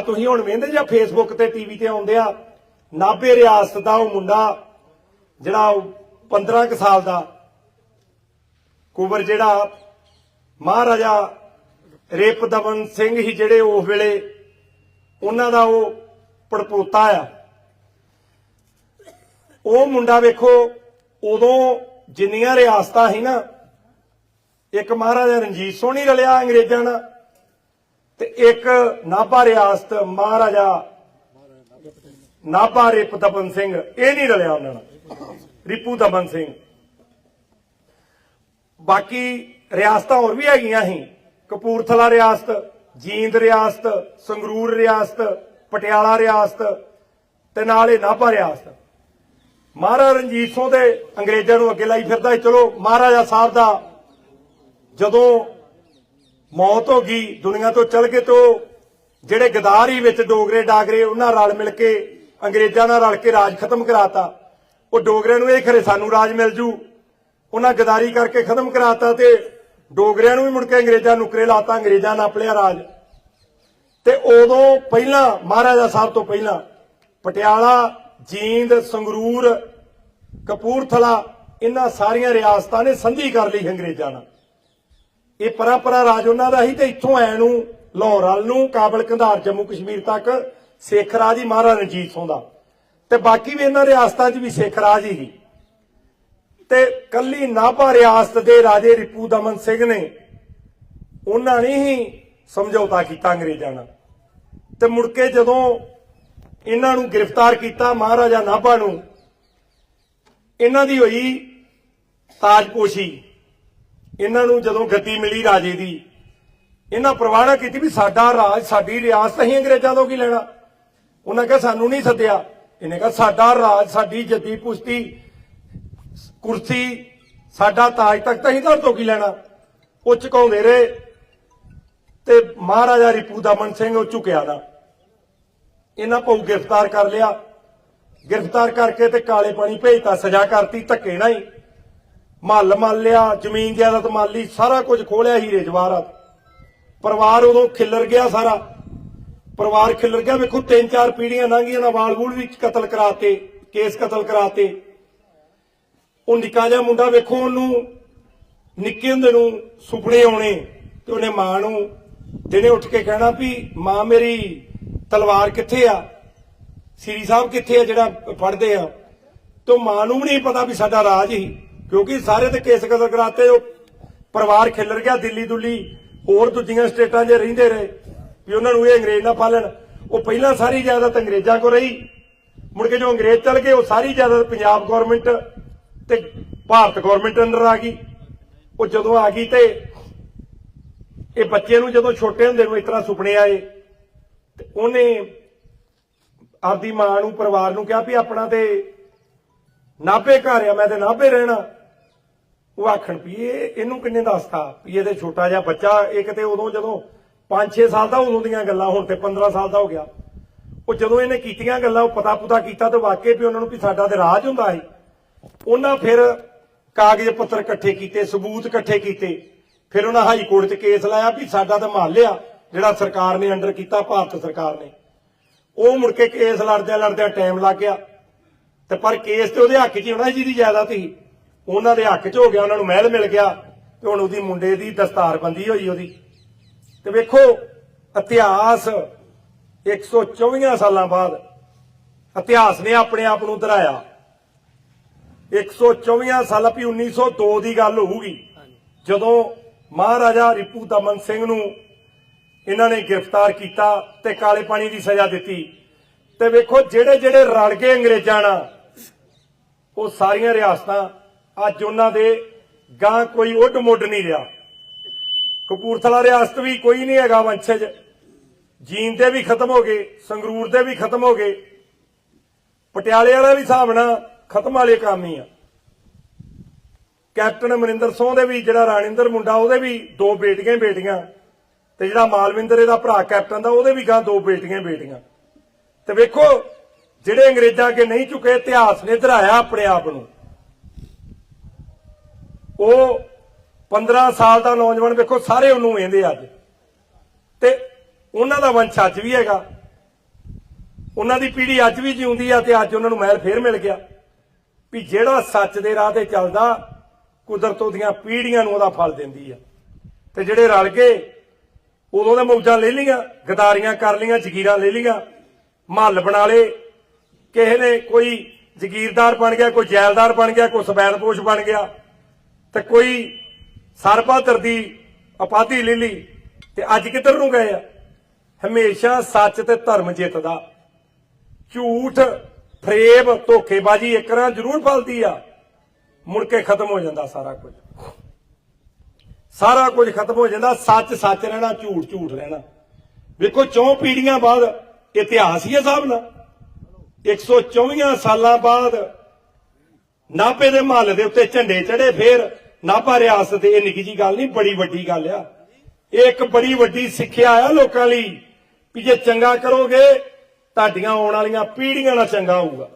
ਤੁਸੀਂ ਹੁਣ ਵੇਂਦੇ ਜਾਂ ਫੇਸਬੁੱਕ ਤੇ ਟੀਵੀ ਤੇ ਆਉਂਦੇ ਆ, ਨਾਭੇ ਰਿਆਸਤ ਦਾ ਉਹ ਮੁੰਡਾ, ਜਿਹੜਾ ਉਹ 15 ਕੁ ਸਾਲ ਦਾ ਕੁਬਰ ਜਿਹੜਾ ਮਹਾਰਾਜਾ ਰੇਪ ਦਮਨ ਸਿੰਘ ਹੀ ਜਿਹੜੇ ਉਸ ਵੇਲੇ ਉਹਨਾਂ ਦਾ ਉਹ ਪੜਪੋਤਾ ਆ। ਉਹ ਮੁੰਡਾ ਵੇਖੋ, ਉਦੋਂ ਜਿੰਨੀਆਂ ਰਿਆਸਤਾਂ ਸੀ ਨਾ, ਇੱਕ ਮਹਾਰਾਜਾ ਰਣਜੀਤ ਸਿੰਘ ਰਲਿਆ ਅੰਗਰੇਜ਼ਾਂ ਨਾਲ ਤੇ ਇੱਕ ਨਾਭਾ ਰਿਆਸਤ ਮਹਾਰਾਜਾ ਨਾਭਾ ਰਿਪ ਦਮਨ ਸਿੰਘ, ਇਹ ਨਹੀਂ ਰਲਿਆ ਉਹਨਾਂ ਨਾਲ। ਰਿਪੂ ਦਮਨ ਸਿੰਘ। ਬਾਕੀ ਰਿਆਸਤਾਂ ਹੋਰ ਵੀ ਹੈਗੀਆਂ ਸੀ। ਕਪੂਰਥਲਾ ਰਿਆਸਤ, ਜੀਂਦ ਰਿਆਸਤ, ਸੰਗਰੂਰ ਰਿਆਸਤ, ਪਟਿਆਲਾ ਰਿਆਸਤ ਤੇ ਨਾਲ ਇਹ ਨਾਭਾ ਰਿਆਸਤ। ਮਹਾਰਾਜਾ ਰਣਜੀਤ ਸਿੰਘ ਦੇ ਅੰਗਰੇਜ਼ਾਂ ਨੂੰ ਅੱਗੇ ਲਾਈ ਫਿਰਦਾ ਚਲੋ ਮਹਾਰਾਜਾ ਸਾਹਿਬ ਦਾ ਜਦੋਂ ਮੌਤ ਹੋ ਗਈ, ਦੁਨੀਆ ਤੋਂ ਚਲ ਕੇ ਤੋਂ। ਜਿਹੜੇ ਗਦਾਰ ਹੀ ਵਿੱਚ ਡੋਗਰੇ ਡਾਗਰੇ ਉਹਨਾਂ ਰਲ ਮਿਲ ਕੇ, ਅੰਗਰੇਜ਼ਾਂ ਨਾਲ ਰਲ ਕੇ ਰਾਜ ਖਤਮ ਕਰਾਤਾ। ਉਹ ਡੋਗਰਿਆਂ ਨੂੰ ਇਹ ਖਰੇ ਸਾਨੂੰ ਰਾਜ ਮਿਲ ਜੂ। ਉਹਨਾਂ ਗਦਾਰੀ ਕਰਕੇ ਖਤਮ ਕਰਾਤਾ ਤੇ ਡੋਗਰਿਆਂ ਨੂੰ ਵੀ ਮੁੜ ਕੇ ਅੰਗਰੇਜ਼ਾਂ ਨੁਕਰੇ ਲਾਤਾ, ਅੰਗਰੇਜ਼ਾਂ ਨਾਲ ਆਪਣਿਆ ਰਾਜ। ਤੇ ਉਦੋਂ ਪਹਿਲਾਂ, ਮਹਾਰਾਜਾ ਸਾਹਿਬ ਤੋਂ ਪਹਿਲਾਂ, ਪਟਿਆਲਾ, ਜੀਂਦ, ਸੰਗਰੂਰ, ਕਪੂਰਥਲਾ, ਇਹਨਾਂ ਸਾਰੀਆਂ ਰਿਆਸਤਾਂ ਨੇ ਸੰਧੀ ਕਰ ਲਈ ਅੰਗਰੇਜ਼ਾਂ ਨਾਲ। ਇਹ ਪਰੰਪਰਾ ਰਾਜ ਉਹਨਾਂ ਦਾ ਹੀ ਤੇ ਇੱਥੋਂ ਐ ਨੂੰ, ਲਾਹੌਰ ਵੱਲ ਨੂੰ, ਕਾਬਲ ਕੰਧਾਰ ਜੰਮੂ ਕਸ਼ਮੀਰ ਤੱਕ, ਸਿੱਖ ਰਾਜ ਹੀ ਮਹਾਰਾਜਾ ਰਣਜੀਤ ਸਿੰਘ ਦਾ। ਤੇ ਬਾਕੀ ਵੀ ਇਹਨਾਂ ਰਿਆਸਤਾਂ 'ਚ ਵੀ ਸਿੱਖ ਰਾਜ ਹੀ ਤੇ ਕੱਲੀ ਨਾਭਾ ਰਿਆਸਤ ਦੇ ਰਾਜੇ ਰਿਪੂ ਦਮਨ ਸਿੰਘ ਨੇ ਉਹਨਾਂ ਨੇ ਹੀ ਸਮਝੌਤਾ ਕੀਤਾ ਅੰਗਰੇਜ਼ਾਂ ਨਾਲ। ਤੇ ਮੁੜ ਕੇ ਜਦੋਂ ਇਹਨਾਂ ਨੂੰ ਗ੍ਰਿਫਤਾਰ ਕੀਤਾ ਮਹਾਰਾਜਾ ਨਾਭਾ ਨੂੰ, ਇਹਨਾਂ ਦੀ ਹੋਈ ਤਾਜਪੋਸ਼ੀ। ਇਹਨਾਂ ਨੂੰ ਜਦੋਂ ਗੱਦੀ ਮਿਲੀ ਰਾਜੇ ਦੀ, ਇਹਨਾਂ ਪ੍ਰਵਾਨਾ ਕੀਤੀ ਵੀ ਸਾਡਾ ਰਾਜ, ਸਾਡੀ ਰਿਆਸਤ, ਅਸੀਂ ਅੰਗਰੇਜ਼ਾਂ ਤੋਂ ਕੀ ਲੈਣਾ? ਉਹਨਾਂ ਕਿਹਾ, ਸਾਨੂੰ ਨਹੀਂ ਸੱਦਿਆ। ਇਹਨੇ ਕਿਹਾ, ਸਾਡਾ ਰਾਜ, ਸਾਡੀ ਜੱਦੀ ਪੁਸ਼ਤੀ, ਕੁਰਸੀ, ਸਾਡਾ ਤਾਜ ਤੱਕ ਤਾਂ ਅਸੀਂ ਤੁਹਾਡੇ ਤੋਂ ਕੀ ਲੈਣਾ? ਉਹ ਝੁਕਾਉਂਦੇ ਰਹੇ ਤੇ ਮਹਾਰਾਜਾ ਰਿਪੂ ਦਮਨ ਸਿੰਘ ਉਹ ਝੁਕਿਆ ਨਾ ਇਹਨਾਂ ਪਉ ਗ੍ਰਿਫਤਾਰ ਕਰ ਲਿਆ। ਗ੍ਰਿਫਤਾਰ ਕਰਕੇ ਤੇ ਕਾਲੇ ਪਾਣੀ ਭੇਜਤਾ, ਸਜ਼ਾ ਕਰਤੀ, ਧੱਕੇ ਨਾਲ ਹੀ। ਮਹੱਲ ਮੰਨ ਜ਼ਮੀਨ ਜਾਇਦਾਦ ਮੰਨ ਲਈ, ਸਾਰਾ ਕੁਝ ਖੋਲਿਆ ਹੀਰੇ ਜਵਾਹਰਾਤ ਪਰਿਵਾਰ ਉਦੋਂ ਖਿੱਲਰ ਗਿਆ ਸਾਰਾ। ਪਰਿਵਾਰ ਖਿੱਲਰ ਗਿਆ, ਵੇਖੋ, ਤਿੰਨ ਚਾਰ ਪੀੜੀਆਂ ਲੰਘੀਆਂ ਨਾ ਵਾਲ-ਵੂਲ ਵਿੱਚ ਕਤਲ ਕਰਾਤੇ, ਕੇਸ ਕਤਲ ਕਰਾਤੇ। ਉਹ ਨਿੱਕਾ ਜਿਹਾ ਮੁੰਡਾ ਵੇਖੋ, ਉਹਨੂੰ ਨਿੱਕੇ ਹੁੰਦੇ ਨੂੰ ਸੁਪਨੇ ਆਉਣੇ ਤੇ ਉਹਨੇ ਮਾਂ ਨੂੰ ਦਿਨੇ ਉੱਠ ਕੇ ਕਹਿਣਾ ਵੀ, ਮਾਂ ਮੇਰੀ ਤਲਵਾਰ ਕਿੱਥੇ ਆ? ਸ੍ਰੀ ਸਾਹਿਬ ਕਿੱਥੇ ਆ ਜਿਹੜਾ ਫੜਦੇ ਆ? ਤੇ ਮਾਂ ਨੂੰ ਵੀ ਨਹੀਂ ਪਤਾ ਵੀ ਸਾਡਾ ਰਾਜ ਹੀ। ਕਿਉਂਕਿ ਸਾਰੇ ਤੇ ਕੇਸ ਕਦਰ ਕਰਾਤੇ, ਉਹ ਪਰਿਵਾਰ ਖਿੱਲਰ ਗਿਆ ਦਿੱਲੀ ਦੁੱਲੀ, ਹੋਰ ਦੂਜੀਆਂ ਸਟੇਟਾਂ 'ਚ ਰਹਿੰਦੇ ਰਹੇ, ਵੀ ਉਹਨਾਂ ਨੂੰ ਇਹ ਅੰਗਰੇਜ਼ ਨਾ ਪਾਲਣ। ਉਹ ਪਹਿਲਾਂ ਸਾਰੀ ਜਾਇਦਾਦ ਅੰਗਰੇਜ਼ਾਂ ਕੋ ਰਹੀ, ਮੁੜ ਕੇ ਜੋ ਅੰਗਰੇਜ਼ ਚੱਲ ਗਏ, ਉਹ ਸਾਰੀ ਜਾਇਦਾਦ ਪੰਜਾਬ ਗਵਰਨਮੈਂਟ ਤੇ ਭਾਰਤ ਗਵਰਨਮੈਂਟ ਅੰਦਰ ਆ ਗਈ। ਉਹ ਜਦੋਂ ਆ ਗਈ ਤੇ ਇਹ ਬੱਚੇ ਨੂੰ ਜਦੋਂ ਛੋਟੇ ਹੁੰਦੇ ਨੂੰ ਇਸ ਤਰ੍ਹਾਂ ਸੁਪਨੇ ਆਏ, ਤੇ ਉਹਨੇ ਆਪਦੀ ਮਾਂ ਨੂੰ, ਪਰਿਵਾਰ ਨੂੰ ਕਿਹਾ ਵੀ ਆਪਣਾ ਤੇ ਨਾਭੇ ਘਰ ਆ, ਮੈਂ ਤੇ ਨਾਭੇ ਰਹਿਣਾ। ਉਹ ਆਖਣ ਵੀ ਇਹਨੂੰ ਕਿੰਨੇ ਦੱਸਤਾ? ਵੀ ਇਹਦੇ ਛੋਟਾ ਜਿਹਾ ਬੱਚਾ ਇੱਕ ਤੇ ਉਦੋਂ ਜਦੋਂ 5-6 ਸਾਲ ਦਾ ਉਦੋਂ ਦੀਆਂ ਗੱਲਾਂ, ਹੁਣ ਤੇ 15 ਸਾਲ ਦਾ ਹੋ ਗਿਆ। ਉਹ ਜਦੋਂ ਇਹਨੇ ਕੀਤੀਆਂ ਗੱਲਾਂ, ਉਹ ਪਤਾ ਪੁਤਾ ਕੀਤਾ ਤੇ ਵਾਕਈ ਵੀ ਉਹਨਾਂ ਨੂੰ ਵੀ ਸਾਡਾ ਤੇ ਰਾਜ ਹੁੰਦਾ ਸੀ। ਉਹਨਾਂ ਫਿਰ ਕਾਗਜ਼ ਪੱਤਰ ਇਕੱਠੇ ਕੀਤੇ, ਸਬੂਤ ਇਕੱਠੇ ਕੀਤੇ। ਫਿਰ ਉਹਨਾਂ ਹਾਈ ਕੋਰਟ 'ਚ ਕੇਸ ਲਾਇਆ ਵੀ ਸਾਡਾ ਤਾਂ ਮਹੱਲਿਆ ਜਿਹੜਾ ਸਰਕਾਰ ਨੇ ਅੰਡਰ ਕੀਤਾ, ਭਾਰਤ ਸਰਕਾਰ ਨੇ। ਉਹ ਮੁੜ ਕੇ ਕੇਸ ਲੜਦਿਆਂ ਲੜਦਿਆਂ ਟਾਈਮ ਲੱਗ ਗਿਆ। ਤੇ ਪਰ ਕੇਸ ਤੇ ਉਹਦੇ ਹੱਕ 'ਚ ਹੋਣਾ ਸੀ ਜਿਹਦੀ ਜਾਇਦਾਦ ਸੀ। ਉਹਨਾਂ ਦੇ ਹੱਕ 'ਚ ਹੋ ਗਿਆ, ਉਹਨਾਂ ਨੂੰ ਮਹਿਲ ਮਿਲ ਗਿਆ ਤੇ ਹੁਣ ਉਹਦੀ ਮੁੰਡੇ ਦੀ ਦਸਤਾਰਬੰਦੀ ਹੋਈ ਉਹਦੀ। ਤੇ ਵੇਖੋ, ਇਤਿਹਾਸ 124 ਸਾਲਾਂ ਬਾਅਦ ਇਤਿਹਾਸ ਨੇ ਆਪਣੇ ਆਪ ਨੂੰ ਦਰਾਇਆ। 124 ਸਾਲ ਵੀ 1902 ਦੀ ਗੱਲ ਹੋਊਗੀ, ਜਦੋਂ ਮਹਾਰਾਜਾ ਰਿਪੂ ਦਮਨ ਸਿੰਘ ਨੂੰ ਇਹਨਾਂ ਨੇ ਗ੍ਰਿਫਤਾਰ ਕੀਤਾ ਤੇ ਕਾਲੇ ਪਾਣੀ ਦੀ ਸਜ਼ਾ ਦਿੱਤੀ। ਤੇ ਵੇਖੋ ਜਿਹੜੇ ਜਿਹੜੇ ਰਲ ਗਏ ਅੰਗਰੇਜ਼ਾਂ ਨਾਲ ਉਹ ਸਾਰੀਆਂ ਰਿਆਸਤਾਂ ਅੱਜ ਉਹਨਾਂ ਦੇ ਗਾਂ ਕੋਈ ਉੱਡ ਮੁੱਢ ਨਹੀਂ ਰਿਹਾ। ਕਪੂਰਥਲਾ ਰਿਆਸਤ ਵੀ ਕੋਈ ਨਹੀਂ ਹੈਗਾ ਵੰਸ਼ਜ। ਜੀਨ ਦੇ ਵੀ ਖਤਮ ਹੋ ਗਏ, ਸੰਗਰੂਰ ਦੇ ਵੀ ਖਤਮ ਹੋ ਗਏ। ਪਟਿਆਲੇ ਵਾਲਾ ਵੀ ਹਿਸਾਬ ਨਾਲ ਖਤਮ ਵਾਲੇ ਕੰਮ ਹੀ ਆ। ਕੈਪਟਨ ਅਮਰਿੰਦਰ ਸਿੰਘ ਦੇ ਵੀ, ਜਿਹੜਾ ਰਾਣਿੰਦਰ ਮੁੰਡਾ, ਉਹਦੇ ਵੀ ਦੋ ਬੇਟੀਆਂ ਬੇਟੀਆਂ। ਤੇ ਜਿਹੜਾ ਮਾਲਵਿੰਦਰ, ਇਹਦਾ ਭਰਾ ਕੈਪਟਨ ਦਾ, ਉਹਦੇ ਵੀ ਗਾਂ ਦੋ ਬੇਟੀਆਂ ਬੇਟੀਆਂ। ਤੇ ਵੇਖੋ, ਜਿਹੜੇ ਅੰਗਰੇਜ਼ਾਂ ਅੱਗੇ ਨਹੀਂ ਚੁੱਕੇ ਇਤਿਹਾਸ ਨੇ ਦਰਾਇਆ ਆਪਣੇ ਆਪ ਨੂੰ। ਉਹ 15 ਸਾਲ ਦਾ ਨੌਜਵਾਨ ਵੇਖੋ, ਸਾਰੇ ਉਹਨੂੰ ਵੇਂਦੇ ਅੱਜ। ਤੇ ਉਹਨਾਂ ਦਾ ਵੰਸ਼ ਅੱਜ ਵੀ ਹੈਗਾ। ਉਹਨਾਂ ਦੀ ਪੀੜ੍ਹੀ ਅੱਜ ਵੀ ਜਿਉਂਦੀ ਆ ਤੇ ਅੱਜ ਉਹਨਾਂ ਨੂੰ ਮਹਿਲ ਫੇਰ ਮਿਲ ਗਿਆ। ਵੀ ਜਿਹੜਾ ਸੱਚ ਦੇ ਰਾਹ ਤੇ ਚੱਲਦਾ, ਕੁਦਰਤ ਉਹਦੀਆਂ ਪੀੜ੍ਹੀਆਂ ਨੂੰ ਉਹਦਾ ਫਲ ਦਿੰਦੀ ਆ। ਤੇ ਜਿਹੜੇ ਰਲ ਗਏ, ਉਦੋਂ ਦੇ ਮੌਜਾਂ ਲੈ ਲਈਆਂ, ਗਦਾਰੀਆਂ ਕਰ ਲਈਆਂ, ਜ਼ਗੀਰਾਂ ਲੈ ਲਈਆਂ, ਮਹੱਲ ਬਣਾ ਲਏ। ਕਿਸੇ ਨੇ ਕੋਈ ਜ਼ਗੀਰਦਾਰ ਬਣ ਗਿਆ, ਕੋਈ ਜੈਲਦਾਰ ਬਣ ਗਿਆ, ਕੋਈ ਸਬੈਨਪੋਸ਼ ਬਣ ਗਿਆ। ਤੇ ਕੋਈ ਸਰਪਾਤਰ ਦੀ ਉਪਾਧੀ ਲੈ ਲਈ ਤੇ ਅੱਜ ਕਿੱਧਰ ਨੂੰ ਗਏ ਆ? ਹਮੇਸ਼ਾ ਸੱਚ ਤੇ ਧਰਮ ਜਿੱਤਦਾ। ਝੂਠ, ਫਰੇਬ, ਧੋਖੇਬਾਜ਼ੀ ਇਕਰਾਂ ਜ਼ਰੂਰ ਫਲਦੀ ਆ। ਮੁੜ ਕੇ ਖਤਮ ਹੋ ਜਾਂਦਾ ਸਾਰਾ ਕੁਝ। ਸਾਰਾ ਕੁਝ ਖਤਮ ਹੋ ਜਾਂਦਾ, ਸੱਚ ਸੱਚ ਰਹਿਣਾ, ਝੂਠ ਝੂਠ ਰਹਿਣਾ। ਵੇਖੋ, ਚੌਂ ਪੀੜੀਆਂ ਬਾਅਦ ਇਤਿਹਾਸ ਹੀ ਹੈ ਸਾਹਿਬ ਨਾਲ 124 ਸਾਲਾਂ ਬਾਅਦ ਨਾਭੇ ਦੇ ਮਹੱਲ ਦੇ ਉੱਤੇ ਝੰਡੇ ਚੜੇ ਫੇਰ ਨਾਭਾ ਰਿਆਸਤ ਇਹ ਨਿੱਕੀ ਜੀ ਗੱਲ ਨਹੀਂ, ਬੜੀ ਵੱਡੀ ਗੱਲ ਆ। ਇਹ ਇੱਕ ਬੜੀ ਵੱਡੀ ਸਿੱਖਿਆ ਆ ਲੋਕਾਂ ਲਈ, ਵੀ ਜੇ ਚੰਗਾ ਕਰੋਗੇ, ਤੁਹਾਡੀਆਂ ਆਉਣ ਵਾਲੀਆਂ ਪੀੜ੍ਹੀਆਂ ਨਾਲ ਚੰਗਾ ਹੋਊਗਾ।